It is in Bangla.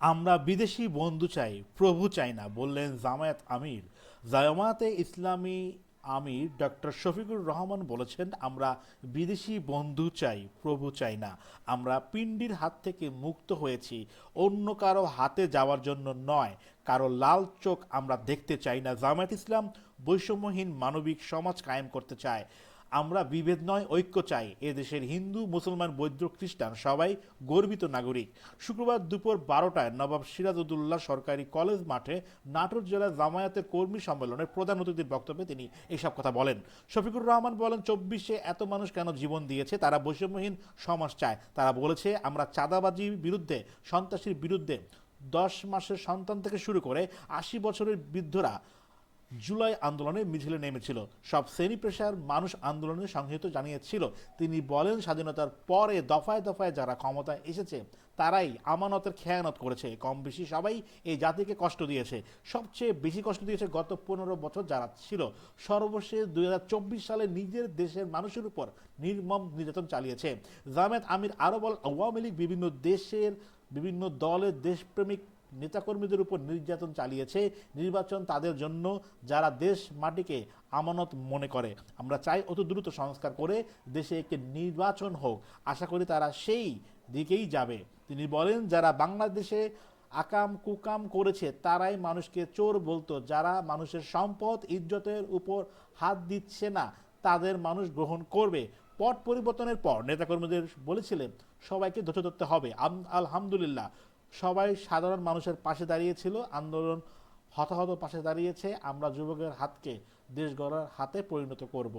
আমরা বিদেশি বন্ধু চাই, প্রভু চাই না, বললেন জামায়াত আমির। জামায়াতে ইসলামী আমির ডক্টর শফিকুর রহমান বলেছেন, আমরা বিদেশি বন্ধু চাই, প্রভু চাই না। আমরা পিণ্ডির হাত থেকে মুক্ত হয়েছি, অন্য কারও হাতে যাওয়ার জন্য নয়। কারও লাল চোখ আমরা দেখতে চাই না। জামায়াত ইসলাম বৈষম্যহীন মানবিক সমাজ কায়েম করতে চায়। আমরা বিভেদ নয়, ঐক্য চাই। এ দেশের হিন্দু, মুসলমান বৌদ্ধ খ্রিস্টান সবাই গর্বিত নাগরিক। শুক্রবার দুপুর বারোটায় নবাব সিরাজউদ্দৌল্লা সরকারি কলেজ মাঠে নাটোর জেলা জামায়াতের কর্মী সম্মেলনের প্রধান অতিথির বক্তব্যে তিনি এইসব কথা বলেন। শফিকুর রহমান বলেন, চব্বিশে এত মানুষ কেন জীবন দিয়েছে? তারা বৈষম্যহীন সমাজ চায়। তারা বলেছে, আমরা চাঁদাবাজির বিরুদ্ধে, সন্ত্রাসীর বিরুদ্ধে দশ মাসের সন্তান থেকে শুরু করে আশি বছরের বৃদ্ধরা জুলাই আন্দোলনে মিছিলে নেমেছিল। সব শ্রেণি পেশার মানুষ আন্দোলনে সংহিত জানিয়েছিল, তিনি বলেন স্বাধীনতার পরে দফায় দফায় যারা ক্ষমতায় এসেছে, তারাই আমানতের খেয়ানত করেছে। কম বেশি সবাই এই জাতিকে কষ্ট দিয়েছে। সবচেয়ে বেশি কষ্ট দিয়েছে গত পনেরো বছর যারা ছিল। সর্বশেষ দুই হাজার চব্বিশ সালে নিজের দেশের মানুষের উপর নির্মম নির্যাতন চালিয়েছে। জামেদ আমির আরও বল আওয়ামী লীগ বিভিন্ন দেশের, বিভিন্ন দলের দেশপ্রেমিক নেতাকর্মীদের উপর নির্যাতন চালিয়েছে নির্বাচন তাদের জন্য যারা দেশ মাটিকে আমানত মনে করে। আমরা চাই অত দ্রুত সংস্কার করে দেশে একটি নির্বাচন হোক। আশা করি তারা সেই দিকেই যাবে। তিনি বলেন, যারা বাংলাদেশে আকাম কুকাম করেছে, তারাই মানুষকে চোর বলতো। যারা মানুষের সম্পদ, ইজ্জতের উপর হাত দিচ্ছে না, তাদের মানুষ গ্রহণ করবে। পট পরিবর্তনের পর নেতাকর্মীদের বলেছিলেন, সবাইকে ধৈর্য ধরতে হবে। আলহামদুলিল্লাহ। সবাই সাধারণ মানুষের পাশে দাঁড়িয়েছিল। আন্দোলন হতাহত পাশে দাঁড়িয়েছে। আমরা যুবকের হাতকে দেশ গড়ার হাতে পরিণত করব।